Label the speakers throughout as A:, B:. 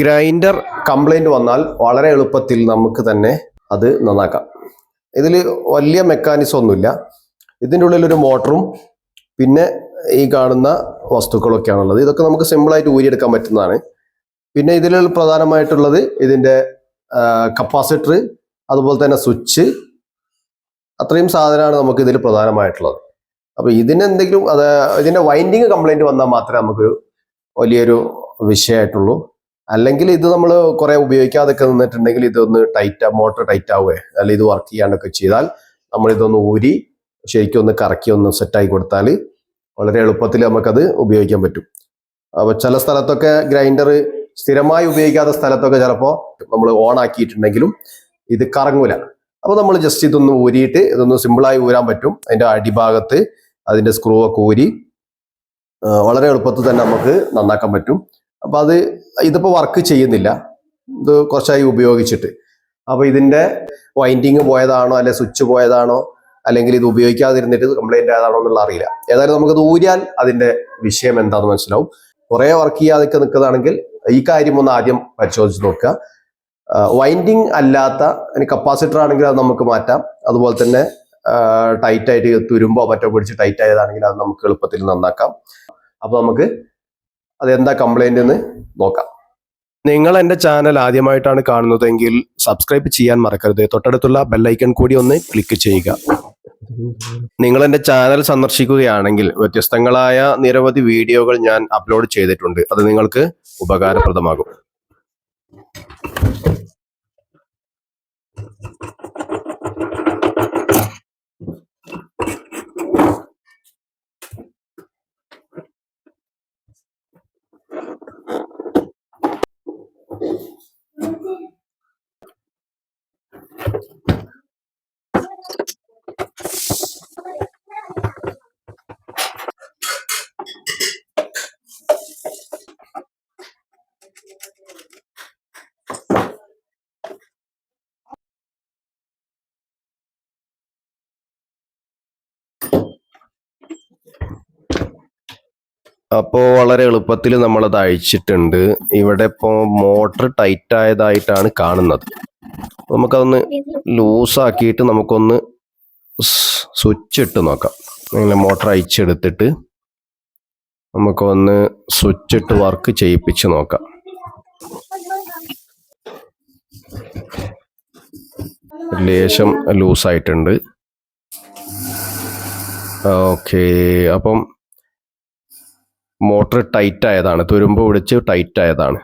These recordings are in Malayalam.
A: ഗ്രൈൻഡർ കംപ്ലൈന്റ് വന്നാൽ വളരെ എളുപ്പത്തിൽ നമുക്ക് തന്നെ അത് നന്നാക്കാം. ഇതിൽ വലിയ മെക്കാനിസം ഒന്നുമില്ല. ഇതിന്റെ ഉള്ളിലൊരു മോട്ടറും പിന്നെ ഈ കാണുന്ന വസ്തുക്കളൊക്കെയാണുള്ളത്. ഇതൊക്കെ നമുക്ക് സിമ്പിളായിട്ട് ഊരിയെടുക്കാൻ പറ്റുന്നതാണ്. പിന്നെ ഇതിൽ പ്രധാനമായിട്ടുള്ളത് ഇതിന്റെ കപ്പാസിറ്റർ അതുപോലെ തന്നെ സ്വിച്ച് അത്രയും സാധനമാണ് നമുക്ക് ഇതിൽ പ്രധാനമായിട്ടുള്ളത്. അപ്പോൾ ഇതിനെന്തെങ്കിലും അത് ഇതിന്റെ വൈൻഡിങ് കംപ്ലൈന്റ് വന്നാൽ മാത്രമേ നമുക്ക് വലിയൊരു വിഷയമായിട്ടുള്ളൂ. അല്ലെങ്കിൽ ഇത് നമ്മൾ കുറെ ഉപയോഗിക്കാതൊക്കെ നിന്നിട്ടുണ്ടെങ്കിൽ ഇതൊന്ന് ടൈറ്റ് മോട്ടർ ടൈറ്റ് ആവുകയെ അല്ലെങ്കിൽ ഇത് വർക്ക് ചെയ്യാണ്ടൊക്കെ ചെയ്താൽ നമ്മൾ ഇതൊന്ന് ഊരി ശരിക്കും ഒന്ന് കറക്കി ഒന്ന് സെറ്റായി കൊടുത്താൽ വളരെ എളുപ്പത്തിൽ നമുക്കത് ഉപയോഗിക്കാൻ പറ്റും. അപ്പോൾ ചില സ്ഥലത്തൊക്കെ ഗ്രൈൻഡർ സ്ഥിരമായി ഉപയോഗിക്കാത്ത സ്ഥലത്തൊക്കെ ചിലപ്പോൾ നമ്മൾ ഓൺ ആക്കിയിട്ടുണ്ടെങ്കിലും ഇത് കറങ്ങൂല. അപ്പോൾ നമ്മൾ ജസ്റ്റ് ഇതൊന്ന് ഊരിയിട്ട് ഇതൊന്ന് സിമ്പിളായി ഊരാൻ പറ്റും. അതിന്റെ അടിഭാഗത്ത് അതിന്റെ സ്ക്രൂ ഒക്കെ ഊരി വളരെ എളുപ്പത്തിൽ തന്നെ നമുക്ക് നന്നാക്കാൻ പറ്റും. അപ്പൊ അത് ഇതിപ്പോൾ വർക്ക് ചെയ്യുന്നില്ല. ഇത് കുറച്ചായി ഉപയോഗിച്ചിട്ട്. അപ്പോൾ ഇതിന്റെ വൈൻഡിങ് പോയതാണോ അല്ലെ സ്വിച്ച് പോയതാണോ അല്ലെങ്കിൽ ഇത് ഉപയോഗിക്കാതിരുന്നിട്ട് കംപ്ലൈന്റ് ആയതാണോ എന്നുള്ള അറിയില്ല. ഏതായാലും നമുക്കത് ഊരിയാൽ അതിന്റെ വിഷയം എന്താണെന്ന് മനസ്സിലാവും. കുറെ വർക്ക് ചെയ്യാതൊക്കെ നിൽക്കുന്നതാണെങ്കിൽ ഈ കാര്യം ഒന്ന് ആദ്യം പരിശോധിച്ച് നോക്കുക. വൈൻഡിങ് അല്ലാത്ത കപ്പാസിറ്റർ ആണെങ്കിൽ അത് നമുക്ക് മാറ്റാം. അതുപോലെ തന്നെ ടൈറ്റായിട്ട് തുരുമ്പോ മറ്റോ പിടിച്ച് ടൈറ്റ് ആയതാണെങ്കിൽ അത് നമുക്ക് എളുപ്പത്തിൽ നന്നാക്കാം. അപ്പോൾ നമുക്ക് അത് എന്താ കംപ്ലൈന്റ് എന്ന് നോക്കാം. നിങ്ങൾ എന്റെ ചാനൽ ആദ്യമായിട്ടാണ് കാണുന്നതെങ്കിൽ സബ്സ്ക്രൈബ് ചെയ്യാൻ മറക്കരുത്. തൊട്ടടുത്തുള്ള ബെല്ലൈക്കൺ കൂടി ഒന്ന് ക്ലിക്ക് ചെയ്യുക. നിങ്ങൾ എന്റെ ചാനൽ സന്ദർശിക്കുകയാണെങ്കിൽ വ്യത്യസ്തങ്ങളായ നിരവധി വീഡിയോകൾ ഞാൻ അപ്ലോഡ് ചെയ്തിട്ടുണ്ട്. അത് നിങ്ങൾക്ക് ഉപകാരപ്രദമാകും. അപ്പോൾ വളരെ എളുപ്പത്തിൽ നമ്മളത് അഴിച്ചിട്ടുണ്ട്. ഇവിടെ ഇപ്പോൾ മോട്ടർ ടൈറ്റ് ആയതായിട്ടാണ് കാണുന്നത്. നമുക്കതൊന്ന് ലൂസാക്കിയിട്ട് നമുക്കൊന്ന് സ്വിച്ച് ഇട്ട് നോക്കാം. ഇങ്ങനെ മോട്ടർ അഴിച്ചെടുത്തിട്ട് നമുക്കൊന്ന് സ്വിച്ച് ഇട്ട് വർക്ക് ചെയ്യിപ്പിച്ച് നോക്കാം. ലേശം ലൂസായിട്ടുണ്ട്. ഓക്കെ അപ്പം മോട്ടർ ടൈറ്റ് ആയതാണ് തുരുമ്പ് പിടിച്ച് ടൈറ്റ് ആയതാണ്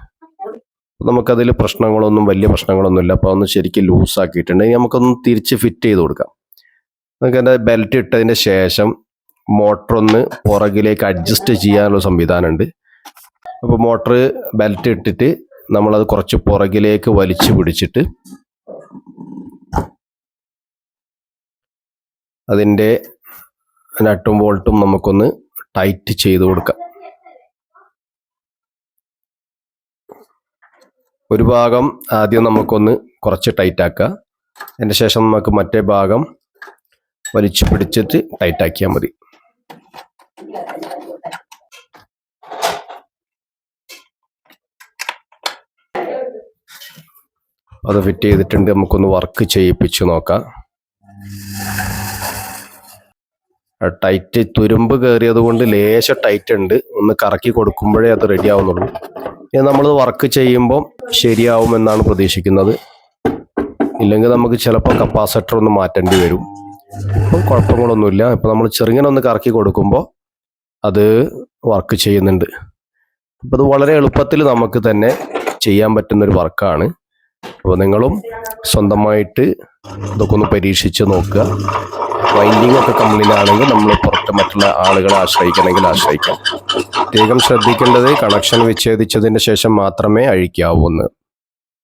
A: നമുക്കതിൽ പ്രശ്നങ്ങളൊന്നും വലിയ പ്രശ്നങ്ങളൊന്നുമില്ല. അപ്പോൾ ഒന്ന് ശരിക്കും ലൂസ് ആക്കിയിട്ടുണ്ടെങ്കിൽ നമുക്കൊന്ന് തിരിച്ച് ഫിറ്റ് ചെയ്ത് കൊടുക്കാം. നമുക്ക് അതിന്റെ ബെൽറ്റ് ഇട്ടതിന് ശേഷം മോട്ടർ ഒന്ന് പുറകിലേക്ക് അഡ്ജസ്റ്റ് ചെയ്യാനുള്ള സംവിധാനമുണ്ട്. അപ്പോൾ മോട്ടർ ബെൽറ്റ് ഇട്ടിട്ട് നമ്മളത് കുറച്ച് പുറകിലേക്ക് വലിച്ചു പിടിച്ചിട്ട് അതിന്റെ നട്ടും ബോൾട്ടും നമുക്കൊന്ന് ടൈറ്റ് ചെയ്ത് കൊടുക്കാം. ഒരു ഭാഗം ആദ്യം നമുക്കൊന്ന് കുറച്ച് ടൈറ്റ് ആക്കുക. അതിന് ശേഷം നമുക്ക് മറ്റേ ഭാഗം വലിച്ചു പിടിച്ചിട്ട് ടൈറ്റ് ആക്കിയാൽ മതി. അത് ഫിറ്റ് ചെയ്തിട്ടുണ്ട്. നമുക്കൊന്ന് വർക്ക് ചെയ്യിപ്പിച്ച് നോക്കാം. ടൈറ്റ് തുരുമ്പ് കയറിയത് കൊണ്ട് ലേശം ടൈറ്റ് ഉണ്ട്. ഒന്ന് കറക്കി കൊടുക്കുമ്പോഴേ അത് റെഡി ആവുന്നുള്ളൂ. ഇനി നമ്മൾ വർക്ക് ചെയ്യുമ്പോൾ ശരിയാവുമെന്നാണ് പ്രതീക്ഷിക്കുന്നത്. ഇല്ലെങ്കിൽ നമുക്ക് ചിലപ്പോൾ കപ്പാസിറ്റർ ഒന്ന് മാറ്റേണ്ടി വരും. ഇപ്പം കുഴപ്പങ്ങളൊന്നുമില്ല. ഇപ്പം നമ്മൾ ചെറുങ്ങനെ ഒന്ന് കറക്കി കൊടുക്കുമ്പോൾ അത് വർക്ക് ചെയ്യുന്നുണ്ട്. അപ്പോൾ അത് വളരെ എളുപ്പത്തിൽ നമുക്ക് തന്നെ ചെയ്യാൻ പറ്റുന്നൊരു വർക്കാണ്. അപ്പോൾ നിങ്ങളും സ്വന്തമായിട്ട് ഇതൊക്കെ ഒന്ന് പരീക്ഷിച്ച് നോക്കുക. വൈൻഡിങ് ഒക്കെ കംപ്ലീറ്റ് നമ്മൾ പുറത്ത് മറ്റുള്ള ആളുകളെ ആശ്രയിക്കണമെങ്കിൽ ആശ്രയിക്കാം. പ്രത്യേകം ശ്രദ്ധിക്കേണ്ടത് കണക്ഷൻ വിച്ഛേദിച്ചതിന് ശേഷം മാത്രമേ അഴിക്കാവൂ എന്ന്.